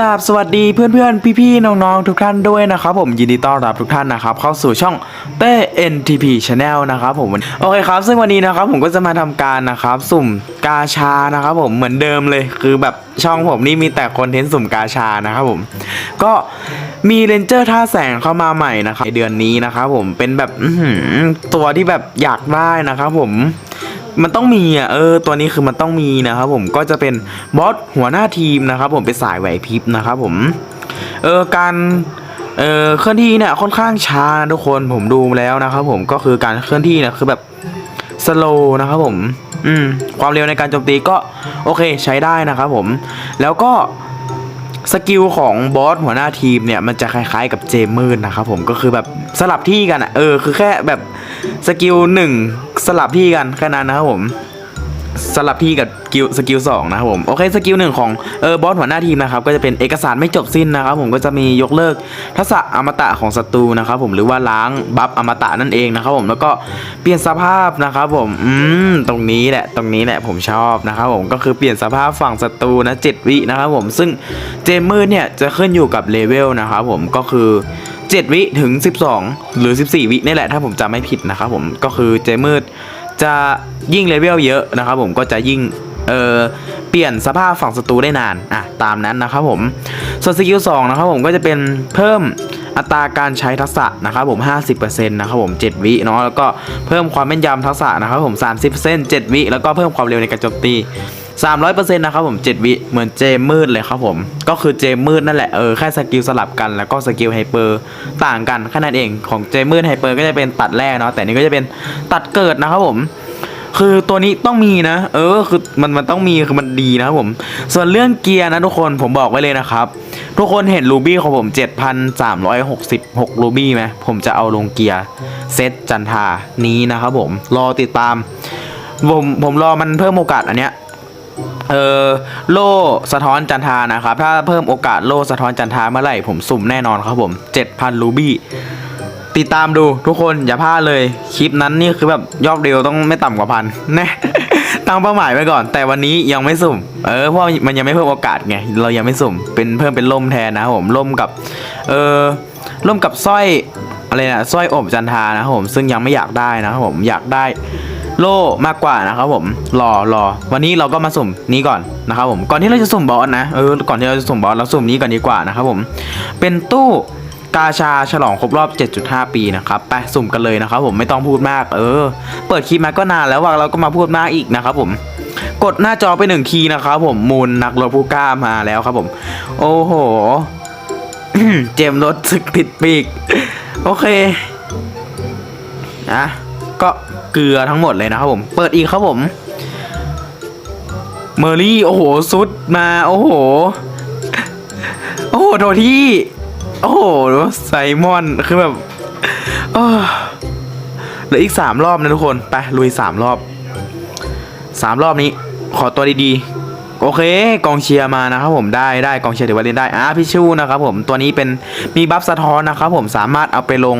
ราบสวัสดีเพื่อนๆ พี่ๆ น้องๆ ทุกท่านด้วยนะครับผมยินดีต้อนรับทุกท่านนะครับเข้าสู่ช่องเต้ NTP Channel นะครับผมโอเคครับ ซึ่งวันนี้นะครับผมก็จะมาทำการนะครับสุ่มกาชานะครับผมเหมือนเดิมเลยคือแบบช่องผมนี่มีแต่คอนเทนต์สุ่มกาชานะครับผมก็มีเรนเจอร์ท่าแสงเข้ามาใหม่นะครับในเดือนนี้นะครับผมเป็นแบบตัวที่แบบอยากได้นะครับผม มันต้องมีอะเออตัวนี้คือมันต้องมีนะครับผมก็จะเป็นบอสหัวหน้าทีมนะครับผมเป็นสายไหวพริบนะครับผมเออการเออเคลื่อนที่เนี่ยค่อนข้างช้าทุกคนผมดูแล้วนะครับผมก็คือการเคลื่อนที่เนี่ยคือแบบสโลนะครับผมอืมความเร็วในการโจมตีก็โอเคใช้ได้นะครับผมแล้วก็สกิลของบอสหัวหน้าทีมเนี่ยมันจะคล้ายๆกับเจมมืดนะครับผมก็คือแบบสลับที่กันอะเออคือแค่แบบ สกิลหนึ่งสลับที่กันแค่นั้นนะครับผมสลับที่กับสกิลสกิลสองนะครับผมโอเคสกิลหนึ่งของเออบอสหัวหน้าทีมนะครับก็จะเป็นเอกสารไม่จบสิ้นนะครับผมก็จะมียกเลิกทักษะอมตะของศัตรูนะครับผมหรือว่าล้างบัฟอมตะนั่นเองนะครับผมแล้วก็เปลี่ยนสภาพนะครับผมอืมตรงนี้แหละตรงนี้แหละผมชอบนะครับผมก็คือเปลี่ยนสภาพฝั่งศัตรูนะ7วินะครับผมซึ่งเจมมืดเนี่ยจะขึ้นอยู่กับเลเวลนะครับผมก็คือ 7 วิถึง 12 หรือ 14 วินี่แหละถ้าผมจำไม่ผิดนะครับผมก็คือเจมมืดจะยิ่งเลเวลเยอะนะครับผมก็จะยิ่งเออเปลี่ยนสภาพฝั่งศัตรูได้นานอะตามนั้นนะครับผมส่วนสกิล2นะครับผมก็จะเป็นเพิ่มอัตราการใช้ทักษะนะครับผม 50%นะครับผม 7 วิเนาะแล้วก็เพิ่มความแม่นยำทักษะนะครับผม 30% 7 วิแล้วก็เพิ่มความเร็วในการโจมตี 300%นะครับผม 7 วิ เหมือนเจมมืดเลยครับผม ก็คือเจมมืดนั่นแหละ เออ แค่สกิลสลับกันแล้วก็สกิลไฮเปอร์ต่างกันแค่นั้นเอง ของเจมมืดไฮเปอร์ก็จะเป็นตัดแร่เนาะ แต่นี่ก็จะเป็นตัดเกิดนะครับผมคือตัวนี้ต้องมีนะ เออคือมันมันต้องมีคือมันดีนะครับผม ส่วนเรื่องเกียร์นะทุกคนผมบอกไว้เลยนะครับ ทุกคนเห็นรูบี้ของผม 7,366 รูบี้ไหมผมจะเอาลงเกียร์เซตจันทานี้นะครับผม รอติดตาม ผมผมรอมันเพิ่มโอกาสอันเนี้ย เออโล่สะท้อนจันทานะครับ ถ้าเพิ่มโอกาสโล่สะท้อนจันทาเมื่อไหร่ ผมสุ่มแน่นอนครับผม 7,000 รูบี้ ติดตามดูทุกคนอย่าพลาดเลย คลิปนั้นนี่คือแบบยอดเร็วต้องไม่ต่ำกว่าพันแน่ตั้งเป้าหมายไว้ก่อน แต่วันนี้ยังไม่สุ่ม เออเพราะมันยังไม่เพิ่มโอกาสไงเรายังไม่สุ่ม เป็นเพิ่มเป็นล่มแทนนะผมล่มกับ เออล่มกับสร้อยอะไรนะสร้อยอบจันทานะผมซึ่งยังไม่อยากได้นะผมอยากได้ โล่มากกว่านะครับผมรอรอวันนี้เราก็มาสุ่มนี้ก่อนนะครับผมก่อนที่เราจะสุ่มบอสนะเออก่อนที่เราจะสุ่มบอสเราสุ่มนี้ก่อนดีกว่านะครับผมเป็นตู้กาชาฉลองครบรอบ 7.5 ปีนะครับไปสุ่มกันเลยนะครับผมไม่ต้องพูดมาก เออ เปิดคลิปมาก็นานแล้วว่าเราก็มาพูดมากอีกนะครับผมกดหน้าจอไปหนึ่งคีย์นะครับผมมูลนักรบผู้กล้ามาแล้วครับผม โอ้โห เจมส์รถสึกผิดปีก โอเคนะก็ เกลือทั้งหมดเลยนะครับผม เปิดอีกครับผม เมอรี่โอ้โหซุดมาโอ้โห โอ้โหโทที่ โอ้โหไซมอนคือแบบเอ้อเหลืออีกสามรอบนะทุกคน ไปลุยสามรอบสามรอบนี้ ขอตัวดีๆ โอเคกองเชียร์มานะครับผมได้ได้กองเชียร์ถือว่าเล่นได้อ่าพิชูนะครับผมตัวนี้เป็นมีบัฟสะท้อนนะครับผมสามารถเอาไปลง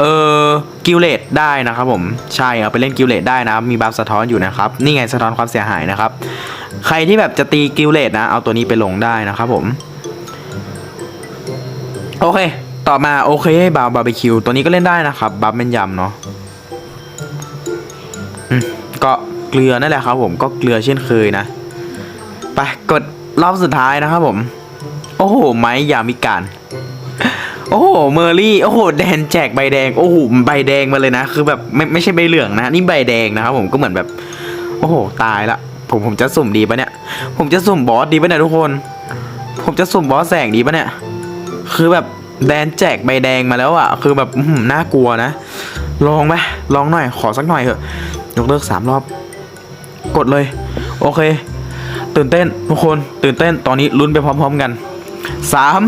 เออกิลเลตได้นะครับผมใช่เอาไปเล่นกิลเลตได้นะมีบัฟสะท้อนอยู่นะครับนี่ไงสะท้อนความเสียหายนะครับ ใครที่แบบจะตีกิลเลตนะ เอาตัวนี้ไปลงได้นะครับผมโอเค ต่อมาโอเคบาบาร์บีคิวตัวนี้ก็เล่นได้นะครับบัฟแม่นยำเนาะก็เกลือนั่นแหละครับผมก็เกลือเช่นเคยนะ ไปกดรอบสุดท้ายนะครับผม โอ้โห ไม้ยามิการ โอ้โห เมอร์รี่ โอ้โห แดนแจกใบแดง โอ้โห ใบแดงมาเลยนะ คือแบบไม่ไม่ใช่ใบเหลืองนะ นี่ใบแดงนะครับผม ก็เหมือนแบบ โอ้โห ตายละ ผมผมจะสุ่มดีปะเนี่ย ผมจะสุ่มบอสดีปะเนี่ยทุกคน ผมจะสุ่มบอสแสงดีปะเนี่ย คือแบบแดนแจกใบแดงมาแล้วอะ คือแบบน่ากลัวนะ ลองไหมลองหน่อย ขอสักหน่อยเถอะ ยกเลิกสามรอบ กดเลย โอเค ตื่นเต้นทุกคนตื่นเต้นตอนนี้ลุ้นไปพร้อมๆกันสาม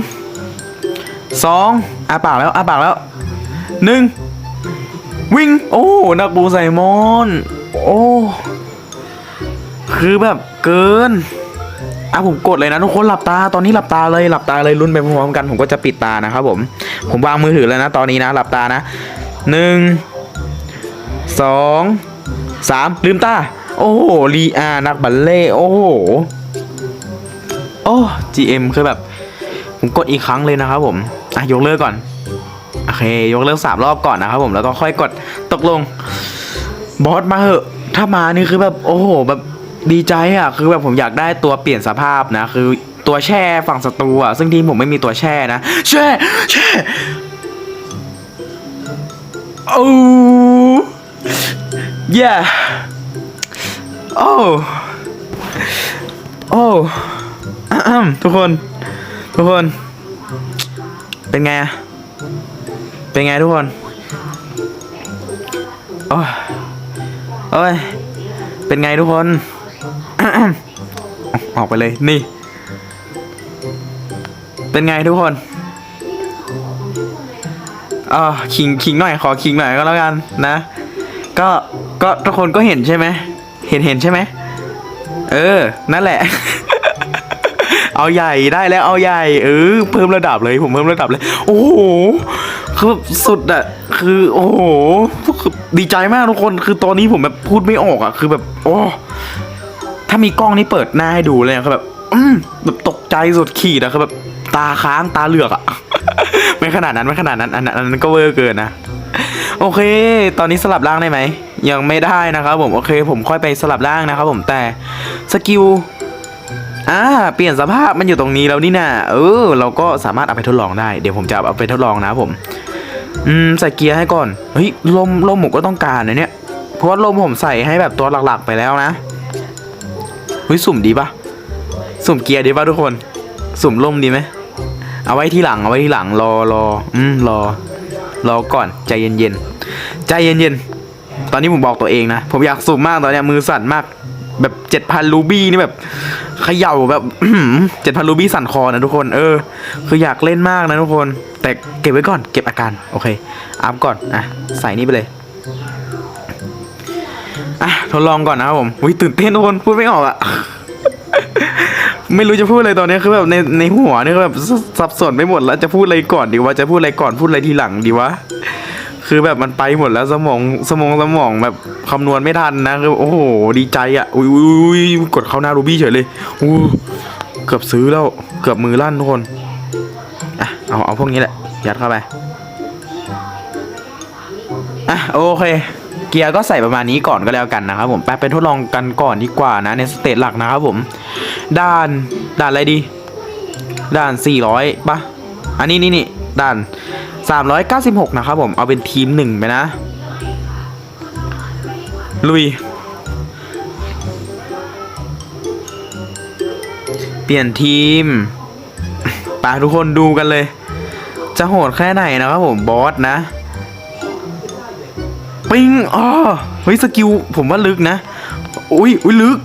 สองอาปากแล้วอาปากแล้วหนึ่งวิ่ง โอ้นักบูไซมอน โอ้คือแบบเกินอะผมกดเลยนะทุกคนหลับตาตอนนี้หลับตาเลยหลับตาเลยลุ้นไปพร้อมๆกัน ผมก็จะปิดตานะครับผม ผมวางมือถือแล้วนะตอนนี้นะหลับตานะหนึ่งสองสามลืมตา โอ้โหลีอานักบัลเล่โอ้โหโอ้ GM คือแบบ ผมกดอีกครั้งเลยนะครับผม อะ ยกเลิกก่อน โอเค ยกเลิกสามรอบก่อนนะครับผมแล้วก็ค่อยกดตกลง บอสมาเหอะ ถ้ามานี่คือแบบ โอ้โห แบบดีใจอะ คือแบบผมอยากได้ตัวเปลี่ยนสภาพนะ คือตัวแช่ฝั่งศัตรูอะ ซึ่งทีมผมไม่มีตัวแช่นะ แช่แช่โอ้ย yeah โอ้โอ้ทุกคน ทุกคน เป็นไงอะเป็นไงทุกคน โอ้ยโอ้ย เป็นไงทุกคน ออกไปเลย นี่ เป็นไงทุกคนอ่าคิงคิงหน่อย ขอคิงหน่อยก็แล้วกันนะ ก็ ก็ทุกคนก็เห็นใช่ไหม เห็นเห็นใช่ไหมเออ นั่นแหละ เอาใหญ่ได้แล้วเอาใหญ่ เออ เพิ่มระดับเลยผมเพิ่มระดับเลย โอ้โห คือสุดอะคือ โอ้โหคือดีใจมากทุกคน คือตอนนี้ผมแบบพูดไม่ออกอะคือแบบ โอ้ ถ้ามีกล้องนี่เปิดหน้าให้ดูเลยคือแบบ อืมแบบตกใจสุดขีดอะคือแบบตาค้างตาเหลือกอะไม่ขนาดนั้นไม่ขนาดนั้นอันนั้นอันนั้นก็เวอร์เกินนะ โอเค ตอนนี้สลับร่างได้ไหม ยังไม่ได้นะครับผมโอเค ผมค่อยไปสลับร่างนะครับผมแต่สกิลอ่าเปลี่ยนสภาพมันอยู่ตรงนี้แล้วนี่นะเออ เราก็สามารถเอาไปทดลองได้เดี๋ยวผมจะเอาไปทดลองนะผม อืมใส่เกียร์ให้ก่อนเฮ้ยลมลมผมก็ต้องการนะเนี่ยเพราะว่าลมผมใส่ให้แบบตัวหลักๆไปแล้วนะเฮ้ยสุ่มดีปะสุ่มเกียร์ดีปะทุกคน สุ่มลมดีไหมเอาไว้ที่หลังเอาไว้ที่หลังรอรออืมรอ รอก่อนใจเย็นๆใจเย็นๆ ตอนนี้ผมบอกตัวเองนะ ผมอยากสุ่มมากตอนเนี้ยมือสั่นมาก แบบเจ็ดพันรูบี้นี่แบบเขย่าแบบเจ็ดพันรูบี้สั่นคอนะทุกคน เออ คืออยากเล่นมากนะทุกคน แต่เก็บไว้ก่อน เก็บอาการ โอเค อัพก่อน อะ ใส่นี่ไปเลย อะ ทดลองก่อนนะครับผมอุ้ยตื่นเต้นทุกคน พูดไม่ออกอะไม่รู้จะพูดอะไรตอนนี้คือแบบในในหัวนี่คือแบบสับสนไปหมดแล้วจะพูดอะไรก่อนดีวะจะพูดอะไรก่อนพูดอะไรทีหลังดีวะ คือแบบมันไปหมดแล้วสมองสมองสมองแบบคำนวณไม่ทันนะคือโอ้โหดีใจอะอุ้ยอุ้ยกดเข้าหน้ารูบี้เฉยเลยอู้เกือบซื้อแล้วเกือบมือลั่นทุกคนอะเอาเอาพวกนี้แหละยัดเข้าไปอะโอเคเกียร์ก็ใส่ประมาณนี้ก่อนก็แล้วกันนะครับผมไปไปทดลองกันก่อนดีกว่านะในสเตจหลักนะครับผมด่านด่านอะไรดีด่าน 400ปะอันนี้นี่นี่ด่าน 396 นะครับผมเอาเป็นทีมหนึ่งไปนะ ลุย เปลี่ยนทีมไปทุกคนดูกันเลย จะโหดแค่ไหนนะครับผมบอสนะ ปิ้งอ๋อเฮ้ยสกิลผมว่าลึกนะ อุ้ยอุ้ยลึก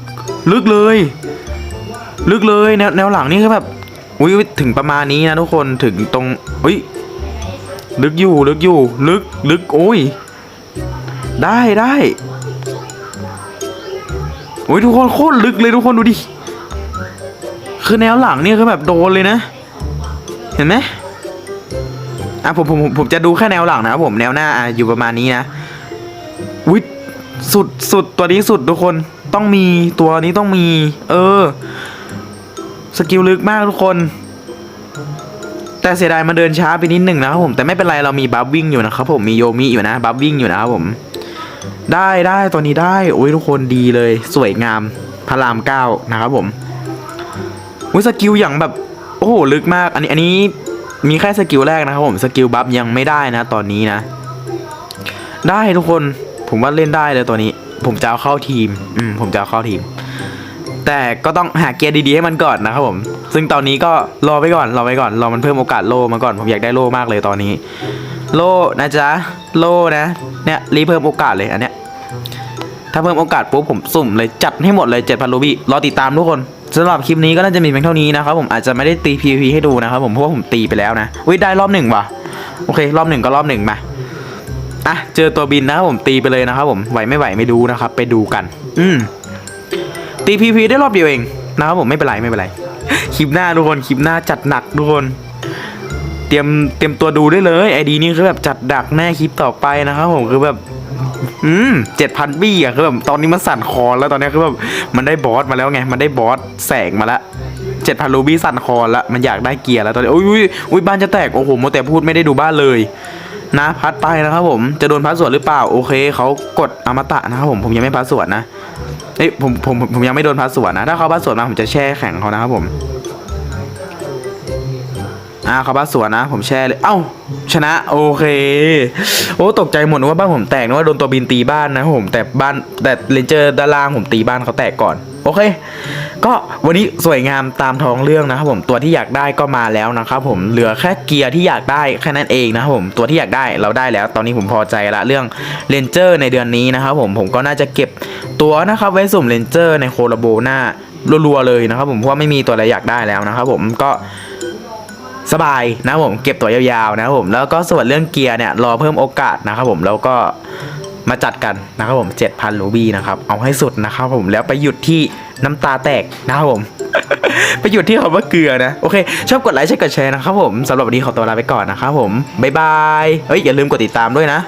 ลึกเลย ลึกเลยแนวแนวหลังนี่คือแบบอุ้ยถึงประมาณนี้นะทุกคนถึงตรงอุ้ย ลึกอยู่ลึกอยู่ ลึกลึกโอ้ย ได้ได้โอ้ยทุกคนโคตรลึกเลยทุกคนดูดิ คือแนวหลังนี่คือแบบโดนเลยนะ เห็นไหมอะผมผมผมจะดูแค่แนวหลังนะครับผมแนวหน้าอะอยู่ประมาณนี้นะอุ้ยสุดสุดตัวนี้สุดทุกคนต้องมีตัวนี้ต้องมี เออ สกิลลึกมากทุกคน แต่เสียดายมันเดินช้าไปนิดหนึ่งนะครับผม แต่ไม่เป็นไรเรามีบัฟวิ่งอยู่นะครับผม มีโยมิอยู่นะบัฟวิ่งอยู่นะครับผม ได้ได้ตัวนี้ได้ โอ้ยทุกคนดีเลย สวยงามพระรามเก้านะครับผมอุ้ยสกิลอย่างแบบ โอ้โห ลึกมาก อันนี้ อันนี้มีแค่สกิลแรกนะครับผม สกิลบัฟยังไม่ได้นะ ตอนนี้นะ ได้ทุกคน ผมว่าเล่นได้เลยตัวนี้ ผมจะเอาเข้าทีม อืม ผมจะเอาเข้าทีม แต่ก็ต้องหาเกียร์ดีๆให้มันก่อนนะครับผม ซึ่งตอนนี้ก็รอไว้ก่อนรอไว้ก่อนรอมันเพิ่มโอกาสโลมาก่อนผมอยากได้โลมากเลยตอนนี้ โลนะจ๊ะโลนะเนี่ยรีเพิ่มโอกาสเลยอันเนี้ยถ้าเพิ่มโอกาสปุ๊บผมสุ่มเลยจัดให้หมดเลย7,000รูบี้รอติดตามทุกคนสำหรับคลิปนี้ก็น่าจะมีเพียงเท่านี้นะครับผมอาจจะไม่ได้ตี PVP ให้ดูนะครับผมเพราะว่าผมตีไปแล้วนะวิได้รอบหนึ่งว่ะโอเค รอบหนึ่งก็รอบหนึ่งมาอะเจอตัวบินนะครับผมตีไปเลยนะครับผมไหวไม่ไหวไม่ดูนะครับ ไปดูกัน อืม ตีพีพีได้รอบเดียวเองนะครับผมไม่เป็นไรไม่เป็นไร คลิปหน้าทุกคนคลิปหน้าจัดหนักทุกคน เตรียมเตรียมตัวดูได้เลยไอดีนี่คือแบบจัดดักแน่คลิปต่อไปนะครับผมคือแบบอืมเจ็ดพันบี้อะคือแบบตอนนี้มันสั่นคอแล้วตอนนี้คือแบบมันได้บอสมาแล้วไง มันได้บอสแสงมาล้วเจ็ดพันรูบี้สั่นคอละมันอยากได้เกียร์แล้วตอนนี้อุ้ยอุ้ยบ้านจะแตกโอ้โหโมวแต่พูดไม่ได้ดูบ้านเลย นะพัดไปนะครับผมจะโดนพัดสวนหรือเปล่าโอเคเขากดอมตะนะครับผมผมยังไม่พัดสวนนะ เอ้ยผมผมผมผมยังไม่โดนพัดสวนนะ ถ้าเขาพัดสวนมาผมจะแช่แข็งเขานะครับผม อ่าเขาพัดสวนนะ ผมแช่เลย เอ้า ชนะ โอเค โอ้ตกใจหมดนึกว่าบ้านผมแตกนึกว่าโดนตัวบินตีบ้านนะผมแต่บ้านแต่เลนเจอร์ด้านล่างผมตีบ้านเขาแตกก่อน โอเค ก็วันนี้สวยงามตามท้องเรื่องนะครับผมตัวที่อยากได้ก็มาแล้วนะครับผมเหลือแค่เกียร์ที่อยากได้แค่นั้นเองนะครับผมตัวที่อยากได้เราได้แล้ว ตอนนี้ผมพอใจละเรื่องเลนเจอร์ในเดือนนี้นะครับผมผมก็น่าจะเก็บตัวนะครับไว้สุ่มเลนเจอร์ในโคลาโบหน้ารัวๆเลยนะครับผมเพราะว่าไม่มีตัวอะไรอยากได้แล้วนะครับผมก็ สบายนะผมเก็บตัวยาวๆนะครับผมแล้วก็ส่วนเรื่องเกียร์เนี่ยรอเพิ่มโอกาสนะครับผมแล้วก็มาจัดกันนะครับผม7,000รูบี้นะครับเอาให้สุดนะครับผมแล้วไปหยุดที่น้ำตาแตกนะครับผม ไปหยุดที่คำว่าเกลือนะโอเค ชอบกดไลค์ใช่กดแชร์นะครับผมสำหรับวันนี้ขอตัวลาไปก่อนนะครับผมบ๊ายบายเอ้ยอย่าลืมกดติดตามด้วยนะ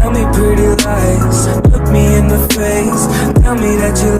Tell me pretty lies, look me in the face. Tell me that you